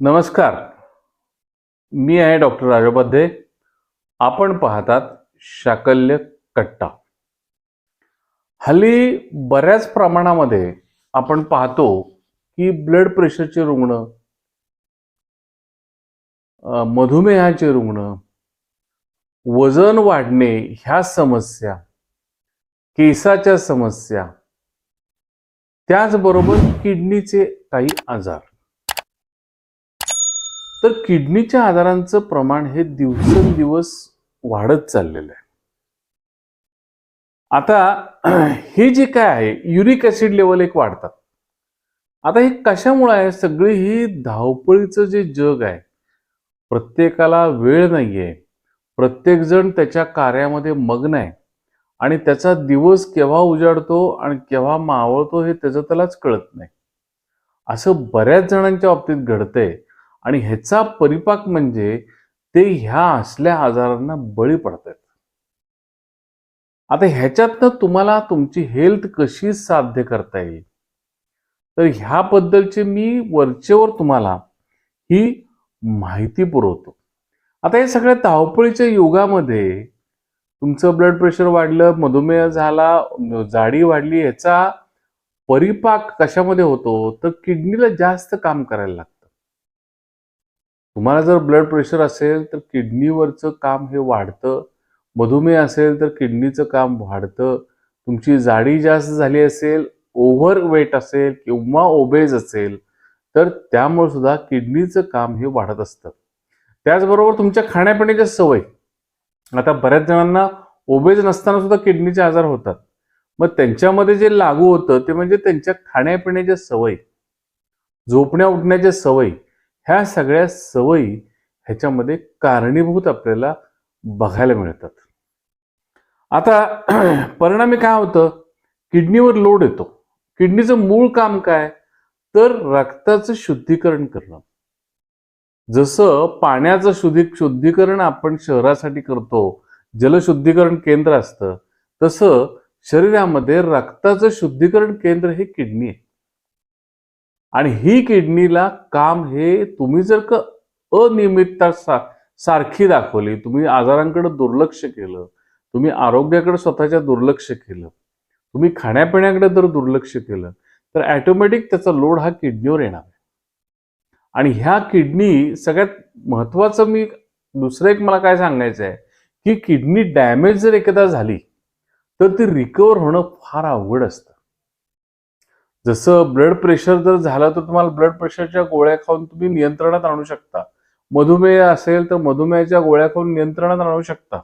नमस्कार. मी आहे डॉक्टर राजोपाध्ये आपण पाहतात शाकल्य कट्टा. हल्ली बऱ्याच प्रमाणामध्ये आपण पाहतो की ब्लड प्रेशरचे रुग्ण मधुमेहाचे रुग्ण वजन वाढणे ह्या समस्या केसाच्या समस्या त्याचबरोबर किडनीचे काही आजार. तर किडनीच्या आजारांचं प्रमाण हे दिवसेंदिवस वाढत चाललेलं आहे. आता हे जे काय आहे युरिक ऍसिड लेवल एक वाढतात. आता हे कशामुळे आहे? सगळी ही धावपळीचं जे जग आहे प्रत्येकाला वेळ नाहीये. प्रत्येक जण त्याच्या कार्यामध्ये मग्न आहे. आणि त्याचा दिवस केव्हा उजाडतो आणि केव्हा मावळतो हे त्याचं त्यालाच कळत नाही. असं बऱ्याच जणांच्या बाबतीत घडतंय. आणि ह्याचा परिपाक म्हणजे ते ह्या असल्या आजारांना बळी पडतात आता ह्याच्यातनं तुम्हाला तुमची हेल्थ कशी साध्य करता येईल? तर ह्याबद्दलचे मी वरचेवर तुम्हाला ही माहिती पुरवतो. आता या सगळ्या धावपळीच्या युगामध्ये तुमचं ब्लड प्रेशर वाढलं मधुमेह झाला जाडी वाढली ह्याचा परिपाक कशामध्ये होतो? तर किडनीला जास्त काम करायला लागतं. तुम्हाला जर ब्लड प्रेशर असेल तर किडनीवरचं काम हे वाढतं. मधुमेह असेल तर किडनीचं काम वाढतं. तुमची जाडी जास्त झाली असेल ओव्हर वेट असेल किंवा ओबेज असेल तर त्यामुळे सुद्धा किडनीचं काम हे वाढत असतं. त्याचबरोबर तुमच्या खाण्यापिण्याच्या सवय. आता बऱ्याच जणांना ओबेज नसताना सुद्धा किडनीचे आजार होतात. मग त्यांच्यामध्ये जे लागू होतं ते म्हणजे त्यांच्या खाण्यापिण्याच्या सवय. झोपण्या उठण्याच्या सवय. ह्या सगळ्या सवयी ह्याच्यामध्ये कारणीभूत आपल्याला बघायला मिळतात. आता परिणामी काय होतं? किडनीवर लोड येतो. किडनीचं मूळ काम काय? तर रक्ताचं शुद्धीकरण करणं. जसं पाण्याचं शुद्धी शुद्धीकरण आपण शहरासाठी करतो जलशुद्धीकरण केंद्र असतं तसं शरीरामध्ये रक्ताचं शुद्धीकरण केंद्र हे किडनी आहे. आणि ही किडनीला काम हे तुम्ही जर का अनियमितता सा सारखी दाखवली तुम्ही आजारांकडे दुर्लक्ष केलं तुम्ही आरोग्याकडे स्वतःच्या दुर्लक्ष केलं तुम्ही खाण्यापिण्याकडे जर दुर्लक्ष केलं तर ॲटोमॅटिक त्याचा लोड हा किडनीवर येणार आहे. आणि ह्या किडनी सगळ्यात महत्वाचं मी दुसरं एक मला काय सांगायचं आहे की किडनी डॅमेज जर एकदा झाली तर ती रिकवर होणं फार अवघड असतं. जसं ब्लड प्रेशर जर झालं तर तुम्हाला ब्लड प्रेशरच्या गोळ्या खाऊन तुम्ही नियंत्रणात आणू शकता. मधुमेह असेल तर मधुमेहाच्या गोळ्या खाऊन नियंत्रणात आणू शकता.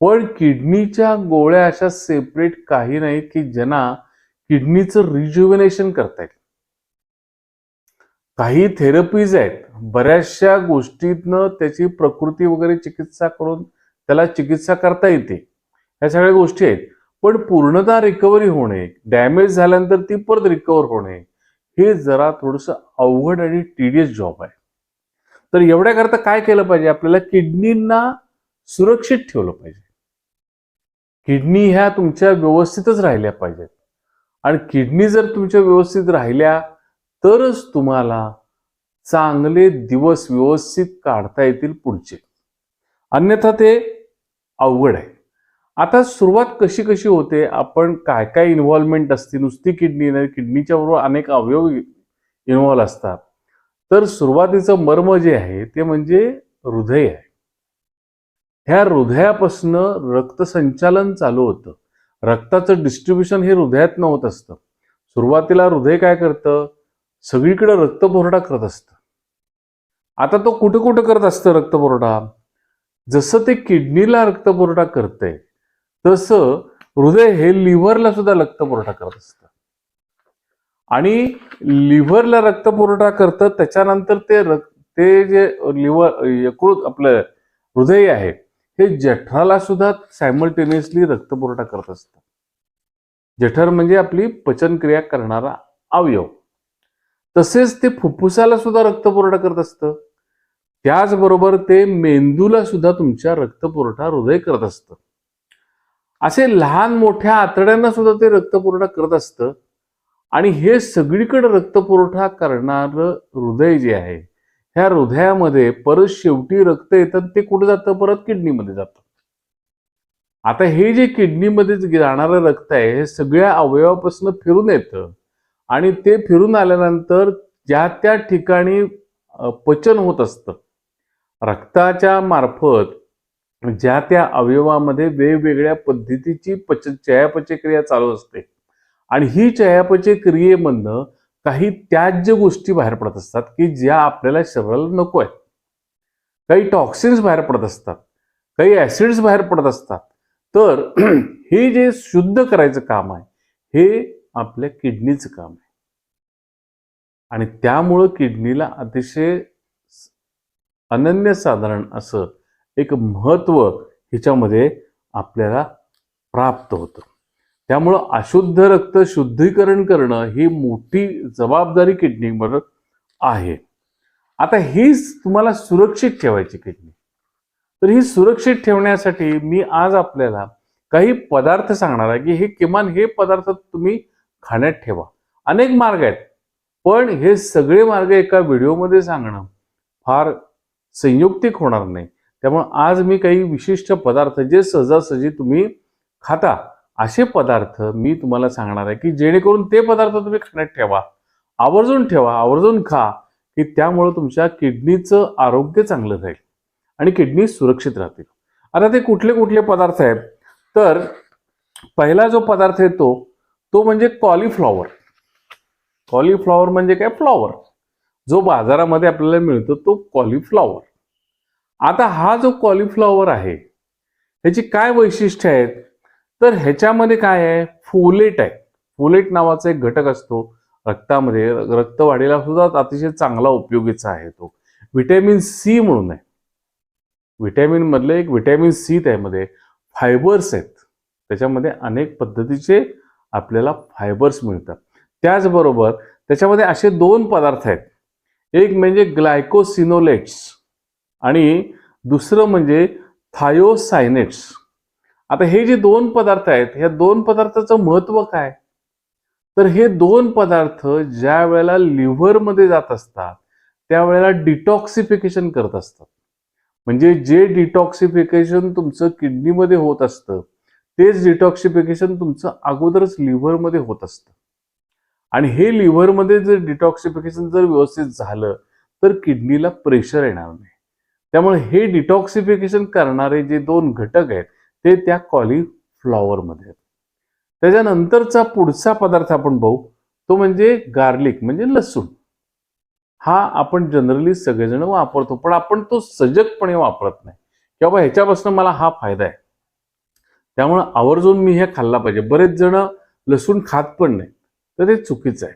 पण किडनीच्या गोळ्या अशा सेपरेट काही नाहीत की ज्यांना किडनीचं रिज्युव्हनेशन करता येईल. काही थेरपीज आहेत. बऱ्याचशा गोष्टीतनं त्याची प्रकृती वगैरे चिकित्सा करून त्याला चिकित्सा करता येते. ह्या सगळ्या गोष्टी आहेत. पण पूर्णतः रिकव्हरी होणे डॅमेज झाल्यानंतर ती परत रिकवर होणे हे जरा थोडंसं अवघड आणि टीडीएस जॉब आहे. तर एवढ्याकरता काय केलं पाहिजे? आपल्याला किडनींना सुरक्षित ठेवलं पाहिजे. किडनी ह्या तुमच्या व्यवस्थितच राहिल्या पाहिजेत. आणि किडनी जर तुमच्या व्यवस्थित राहिल्या तरच तुम्हाला चांगले दिवस व्यवस्थित काढता येतील पुढचे. अन्यथा ते अवघड आहे. आता सुरुवात कशी कशी होते? आपण काय काय इन्व्हॉल्वमेंट असते? नुसती किडनी नाही किडनीच्या बरोबर अनेक अवयव इन्व्हॉल्व असतात. तर सुरुवातीचं मर्म जे आहे ते म्हणजे हृदय आहे. ह्या हृदयापासनं रक्तसंचालन चालू होतं. रक्ताचं डिस्ट्रीब्युशन हे हृदयातनं होत असतं. सुरुवातीला हृदय काय करतं? सगळीकडे रक्तपुरवठा करत असतं. आता तो कुठं कुठं करत असतं रक्तपुरवठा? जसं ते किडनीला रक्तपुरवठा करतंय तसं हृदय हे लिव्हरला सुद्धा रक्तपुरवठा करत असतं. आणि लिव्हरला रक्तपुरवठा करतं त्याच्यानंतर ते ते जे लिव्हर यकृत आपलं हृदय आहे हे जठराला सुद्धा सायमल्टेनियसली रक्तपुरवठा करत असतं. जठर म्हणजे आपली पचनक्रिया करणारा अवयव. तसेच ते फुफ्फुसाला सुद्धा रक्तपुरवठा करत असतं. त्याचबरोबर ते मेंदूला सुद्धा तुमच्या रक्तपुरवठा हृदय करत असतं. असे लहान मोठ्या आतड्यांना सुद्धा ते रक्तपुरवठा करत असतं. आणि हे सगळीकडे रक्तपुरवठा करणारं हृदय जे आहे ह्या हृदयामध्ये परत शेवटी रक्त येतं ते कुठे जातं? परत किडनीमध्ये जातं. आता हे जे किडनीमध्ये जाणारं रक्त आहे हे सगळ्या अवयवापासून फिरून येतं. आणि ते फिरून आल्यानंतर ज्या त्या ठिकाणी पचन होत असतं रक्ताच्या मार्फत ज्या त्या अवयवामध्ये वेगवेगळ्या पद्धतीची पच चयापचय क्रिया चालू असते. आणि ही चयापचय क्रियेमधनं काही त्याज्य गोष्टी बाहेर पडत असतात की ज्या आपल्याला शरीराला नको आहेत. काही टॉक्सिन्स बाहेर पडत असतात. काही ऍसिड्स बाहेर पडत असतात. तर हे जे शुद्ध करायचं काम आहे हे आपल्या किडनीचं काम आहे. आणि त्यामुळं किडनीला अतिशय अनन्यसाधारण असं एक महत्त्व ह्याच्यामध्ये आपल्याला प्राप्त होतं. त्यामुळं अशुद्ध रक्त शुद्धीकरण करणं ही मोठी जबाबदारी किडनीवर आहे. आता हीच तुम्हाला सुरक्षित ठेवायची किडनी. तर ही सुरक्षित ठेवण्यासाठी मी आज आपल्याला काही पदार्थ सांगणार आहे की हे किमान हे पदार्थ तुम्ही खाण्यात ठेवा. अनेक मार्ग आहेत. पण हे सगळे मार्ग एका व्हिडिओमध्ये सांगणं फार संयुक्तिक होणार नाही. त्यामुळं आज मी काही विशिष्ट पदार्थ जे सहजासहजी तुम्ही खाता असे पदार्थ मी तुम्हाला सांगणार आहे की जेणेकरून ते पदार्थ तुम्ही खाण्यात ठेवा आवर्जून ठेवा आवर्जून खा की त्यामुळं तुमच्या किडनीचं आरोग्य चांगलं राहील आणि किडनी सुरक्षित राहतील. आता ते कुठले कुठले पदार्थ आहेत? तर पहिला जो पदार्थ येतो तो म्हणजे कॉलीफ्लॉवर. कॉलीफ्लॉवर म्हणजे काय? फ्लॉवर. जो बाजारामध्ये आपल्याला मिळतो तो कॉलीफ्लॉवर. आता हा जो कॉलीफ्लॉवर आहे ह्याची काय वैशिष्ट्य आहेत? तर ह्याच्यामध्ये काय आहे? फोलेट आहे. फोलेट नावाचा एक घटक असतो. रक्तामध्ये रक्त वाढीला सुद्धा अतिशय चांगला उपयोगीचा आहे तो. व्हिटॅमिन सी म्हणून आहे. व्हिटॅमिन मधले एक व्हिटॅमिन सी त्यामध्ये फायबर्स आहेत. त्याच्यामध्ये अनेक पद्धतीचे आपल्याला फायबर्स मिळतात. त्याचबरोबर त्याच्यामध्ये असे दोन पदार्थ आहेत. एक म्हणजे ग्लायकोसिनोलेट्स आणि दुसरं म्हणजे थायोसायनेट्स. आता हे जे दोन पदार्थ आहेत ह्या दोन पदार्थाचं महत्त्व काय? तर हे दोन पदार्थ ज्या वेळेला लिव्हरमध्ये जात असतात त्यावेळेला डिटॉक्सिफिकेशन करत असतात. म्हणजे जे डिटॉक्सिफिकेशन तुमचं किडनीमध्ये होत असतं तेच डिटॉक्सिफिकेशन तुमचं अगोदरच लिव्हरमध्ये होत असतं. आणि हे लिव्हरमध्ये जर डिटॉक्सिफिकेशन जर व्यवस्थित झालं तर किडनीला प्रेशर येणार नाही. त्यामुळे हे डिटॉक्सिफिकेशन करणारे जे दोन घटक आहेत ते त्या कॉलीफ्लॉवरमध्ये आहेत. त्याच्यानंतरचा पुढचा पदार्थ आपण पाहू तो म्हणजे गार्लिक म्हणजे लसूण. हा आपण जनरली सगळेजण वापरतो पण आपण तो सजगपणे वापरत नाही. की बाबा ह्याच्यापासून मला हा फायदा आहे. त्यामुळं आवर्जून मी हे खाल्ला पाहिजे. बरेच जण लसूण खात पण नाही. तर ते चुकीचं आहे.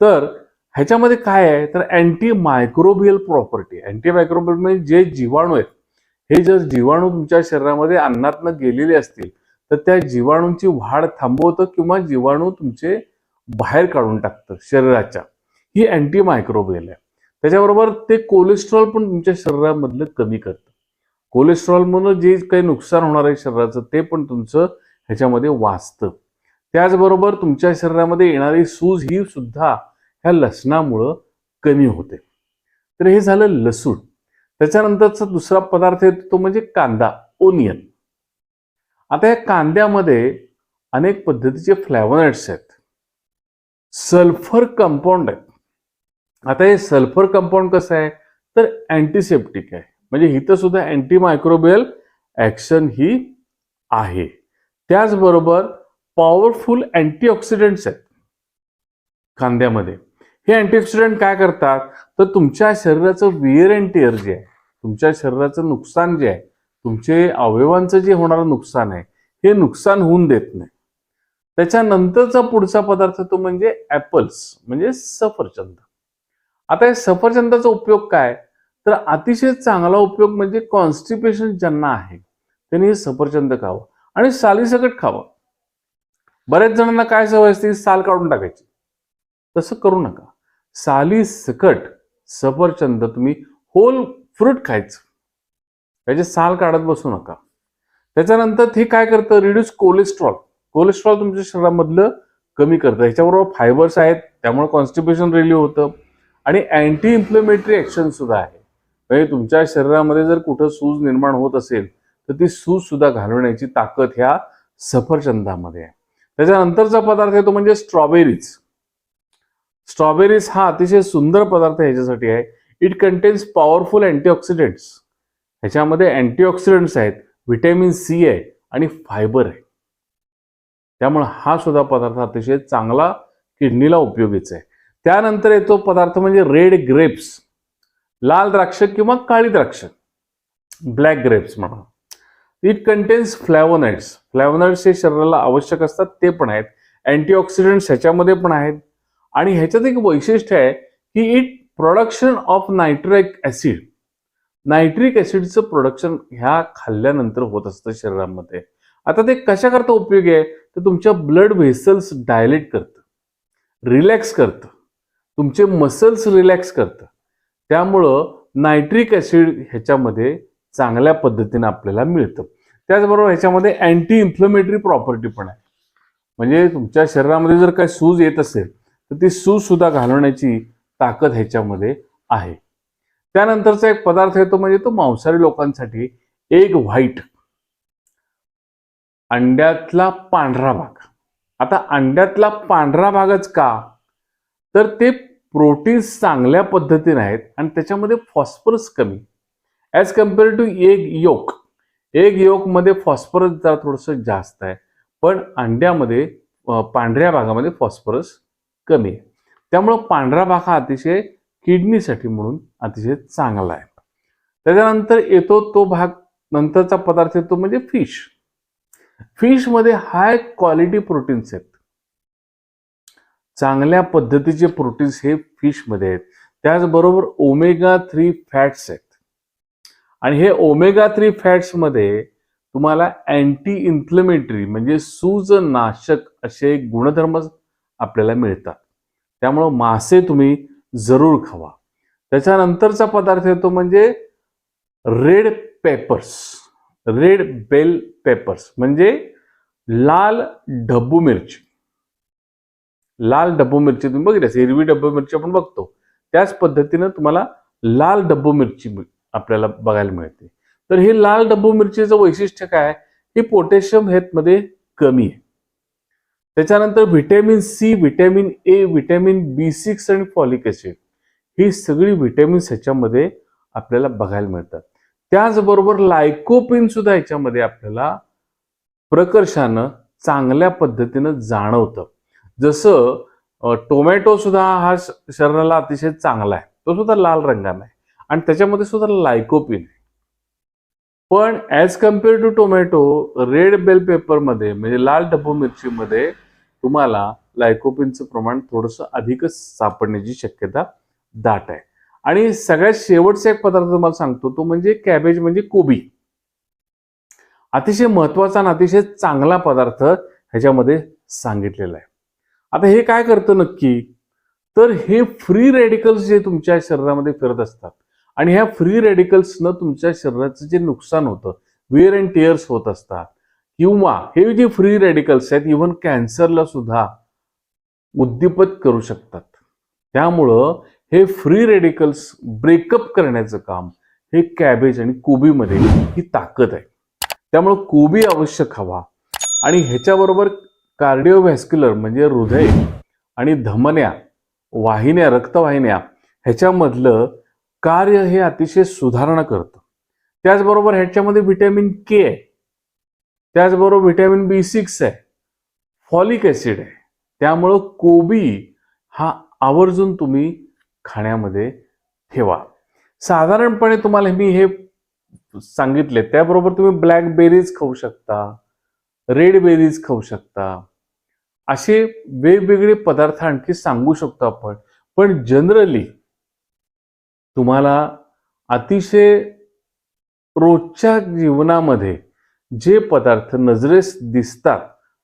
तर ह्याच्यामध्ये काय आहे? तर anti microbial property anti microbial म्हणजे जे जीवाणू आहेत हे जर जीवाणू तुमच्या शरीरामध्ये अन्नातनं गेलेले असतील तर त्या जीवाणूंची वाढ थांबवतं किंवा जीवाणू तुमचे बाहेर काढून टाकतं शरीराच्या. ही अँटी मायक्रोबियल आहे. त्याच्याबरोबर ते कोलेस्ट्रॉल पण तुमच्या शरीरामधलं कमी करतं. कोलेस्ट्रॉलमधून जे काही नुकसान होणार आहे शरीराचं ते पण तुमचं ह्याच्यामध्ये वाचतं. त्याचबरोबर तुमच्या शरीरामध्ये येणारी सूज ही सुद्धा ह्या लसणामुळं कमी होते. तर हे झालं लसूण. त्याच्यानंतरचा दुसरा पदार्थ येतो तो म्हणजे कांदा ओनियन. आता या कांद्यामध्ये अनेक पद्धतीचे फ्लॅवोनाइड्स आहेत. सल्फर कंपाऊंड आहेत. आता हे सल्फर कंपाऊंड कसं आहे? तर अँटीसेप्टिक आहे. म्हणजे इथं सुद्धा अँटीमायक्रोबियल ॲक्शन ही आहे. त्याचबरोबर पॉवरफुल अँटीऑक्सिडंट्स आहेत कांद्यामध्ये. हे अँटीऑक्सिडंट काय करतात? तर तुमच्या शरीराचं विअर अँड टेअर जे आहे तुमच्या शरीराचं नुकसान जे आहे तुमचे अवयवांचं जे होणारं नुकसान आहे हे नुकसान होऊन देत नाही. त्याच्यानंतरचा पुढचा पदार्थ तो म्हणजे ॲपल्स म्हणजे सफरचंद. आता या सफरचंदाचा उपयोग काय? तर अतिशय चांगला उपयोग म्हणजे कॉन्स्टिपेशन ज्यांना आहे त्यांनी हे सफरचंद खावं आणि सालीसकट खावं. बऱ्याच जणांना काय सवय असते? साल काढून टाकायची. तसं करू नका. साली सकट सफरचंद तुम्ही होल फ्रूट खायचं. त्याचे साल काढत बसू नका. त्याच्यानंतर हे काय करतं? रिड्यूस कोलेस्ट्रॉल कोलेस्ट्रॉल तुमच्या शरीरामधलं कमी करतं. ह्याच्याबरोबर फायबर्स आहेत. त्यामुळे कॉन्स्टिपेशन रिलीव्ह होतं. आणि अँटी इन्फ्लेमेटरी ऍक्शन सुद्धा आहे. म्हणजे तुमच्या शरीरामध्ये जर कुठं सूज निर्माण होत असेल तर ती सूज सुद्धा घालवण्याची ताकद ह्या सफरचंदामध्ये आहे. त्याच्यानंतरचा पदार्थ येतो म्हणजे स्ट्रॉबेरीज स्ट्रॉबेरीज हा अतिशय सुंदर पदार्थ ह्याच्यासाठी आहे. इट कंटेन्स पॉवरफुल अँटीऑक्सिडंट्स ह्याच्यामध्ये अँटीऑक्सिडंट्स आहेत व्हिटॅमिन सी आहे आणि फायबर आहे. त्यामुळे हा सुद्धा पदार्थ अतिशय चांगला किडनीला उपयोगीचा आहे. त्यानंतर येतो पदार्थ म्हणजे रेड ग्रेप्स लाल द्राक्ष किंवा काळी द्राक्ष. ब्लॅक ग्रेप्स म्हणा. इट कंटेन्स फ्लॅवोनाइड्स फ्लॅवोनाइड्स हे शरीराला आवश्यक असतात ते पण आहेत. अँटीऑक्सिडंट्स ह्याच्यामध्ये पण आहेत. आणि ह्याच्यात एक वैशिष्ट्य आहे की it production of nitric acid nitric ऍसिडचं production ह्या खाल्ल्यानंतर होत असतं शरीरामध्ये. आता ते कशाकरता उपयोगी आहे? तर तुमच्या ब्लड व्हेसल्स डायलेट करतं. रिलॅक्स करतं. तुमचे मसल्स रिलॅक्स करतं. त्यामुळं नायट्रिक ऍसिड ह्याच्यामध्ये चांगल्या पद्धतीने आपल्याला मिळतं. त्याचबरोबर ह्याच्यामध्ये अँटी इन्फ्लमेटरी प्रॉपर्टी पण आहे. म्हणजे तुमच्या शरीरामध्ये जर काही सूज येत असेल तर ती सूजसुद्धा घालवण्याची ताकद ह्याच्यामध्ये आहे. त्यानंतरचा एक पदार्थ येतो म्हणजे तो मांसाहारी लोकांसाठी एक व्हाईट. अंड्यातला पांढरा भाग. आता अंड्यातला पांढरा भागच का? तर ते प्रोटीन्स चांगल्या पद्धतीने आहेत आणि त्याच्यामध्ये फॉस्फरस कमी. As compared to egg yolk egg योकमध्ये phosphorus जरा थोडंसं जास्त आहे. पण अंड्यामध्ये पांढऱ्या भागामध्ये फॉस्फरस कमी आहे. त्यामुळं पांढरा भाग हा अतिशय किडनीसाठी म्हणून अतिशय चांगला आहे. त्याच्यानंतर येतो तो भाग नंतरचा पदार्थ येतो म्हणजे फिश. फिशमध्ये हाय क्वालिटी प्रोटीन्स आहेत. चांगल्या पद्धतीचे प्रोटीन्स हे फिशमध्ये आहेत. त्याचबरोबर ओमेगा थ्री फॅट्स आहेत. आणि हे ओमेगा थ्री फॅट्समध्ये तुम्हाला अँटी इन्फ्लेमेटरी म्हणजे सूजनाशक असे गुणधर्म आपल्याला मिळतात. त्यामुळं मासे तुम्ही जरूर खावा. त्याच्यानंतरचा पदार्थ येतो म्हणजे red peppers red bell peppers म्हणजे लाल डब्बू मिरची. लाल डब्बू मिरची तुम्ही बघितली असं हिरवी डब्बू मिरची आपण बघतो. त्याच पद्धतीनं तुम्हाला लाल डब्बू मिरची आपल्याला बघायला मिळते. तर हे लाल डब्बू मिरचीचं वैशिष्ट्य काय हे पोटॅशियम ह्यामध्ये कमी आहे. त्याच्यानंतर vitamin C vitamin A vitamin B six आणि फॉलिक ऍसिड ही सगळी व्हिटॅमिन्स ह्याच्यामध्ये आपल्याला बघायला मिळतात. त्याचबरोबर लायकोपिन सुद्धा ह्याच्यामध्ये आपल्याला प्रकर्षानं चांगल्या पद्धतीनं जाणवतं. जसं टोमॅटो सुद्धा हा शरीराला अतिशय चांगला आहे. तो सुद्धा लाल रंगाने आहे. आणि त्याच्यामध्ये सुद्धा लायकोपिन आहे. पण as compared to tomato red bell पेपरमध्ये म्हणजे लाल डब्बू मिरचीमध्ये तुम्हाला लायकोपिनचं प्रमाण थोडंसं अधिकच सापडण्याची शक्यता दाट आहे. आणि सगळ्यात शेवटचा एक पदार्थ तुम्हाला सांगतो तो म्हणजे कॅबेज म्हणजे कोबी. अतिशय महत्त्वाचा आणि अतिशय चांगला पदार्थ ह्याच्यामध्ये सांगितलेला आहे. आता हे काय करतं नक्की? तर हे फ्री रेडिकल्स जे तुमच्या शरीरामध्ये फिरत असतात आणि ह्या फ्री रेडिकल्सनं तुमच्या शरीराचं जे नुकसान होतं वेअर अँड टिअर्स होत असतात किंवा हे जे फ्री रेडिकल्स आहेत इव्हन कॅन्सरला सुद्धा उद्दीपत करू शकतात. त्यामुळं हे फ्री रेडिकल्स ब्रेकअप करण्याचं काम हे कॅबेज आणि कोबीमध्ये ही ताकद आहे. त्यामुळं कोबी आवश्यक हवा आणि ह्याच्याबरोबर कार्डिओव्हॅस्क्युलर म्हणजे हृदय आणि धमन्या वाहिन्या रक्तवाहिन्या ह्याच्यामधलं कार्य हे अतिशय सुधारणा करतं. त्याचबरोबर ह्याच्यामध्ये व्हिटॅमिन के आहे. त्याचबरोबर व्हिटॅमिन बी सिक्स आहे. फॉलिक ॲसिड आहे. त्यामुळं कोबी हा आवर्जून तुम्ही खाण्यामध्ये ठेवा. साधारणपणे तुम्हाला मी हे सांगितले. त्याबरोबर तुम्ही ब्लॅकबेरीज खाऊ शकता रेड बेरीज खाऊ शकता. असे वेगवेगळे पदार्थ आणखी सांगू शकतो आपण. पण जनरली तुम्हाला अतिशय रोजच्या जीवनामध्ये जे पदार्थ नजरेस दिसतात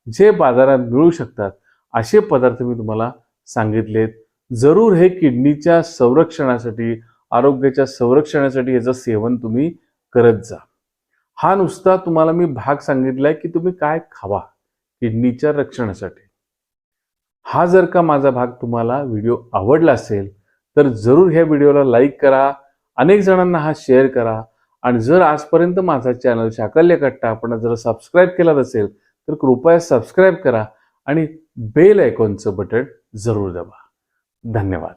जे बाजारात मिळू शकतात असे पदार्थ मी तुम्हाला सांगितलेत. जरूर हे किडनीच्या संरक्षणासाठी आरोग्याच्या संरक्षणासाठी याचं सेवन तुम्ही करत जा. हा नुसता तुम्हाला मी भाग सांगितलाय की तुम्ही काय खावा किडनीच्या रक्षणासाठी. हा जर का माझा भाग तुम्हाला व्हिडिओ आवडला असेल तर जरूर ह्या व्हिडिओला लाईक करा अनेक जणांना हा शेअर करा आणि जर आजपर्यंत माझा चॅनल शाकल्य कट्टा आपण जर सबस्क्राईब केला नसेल तर कृपया सबस्क्राईब करा आणि बेल आयकॉनचं बटन जरूर दाबा. धन्यवाद.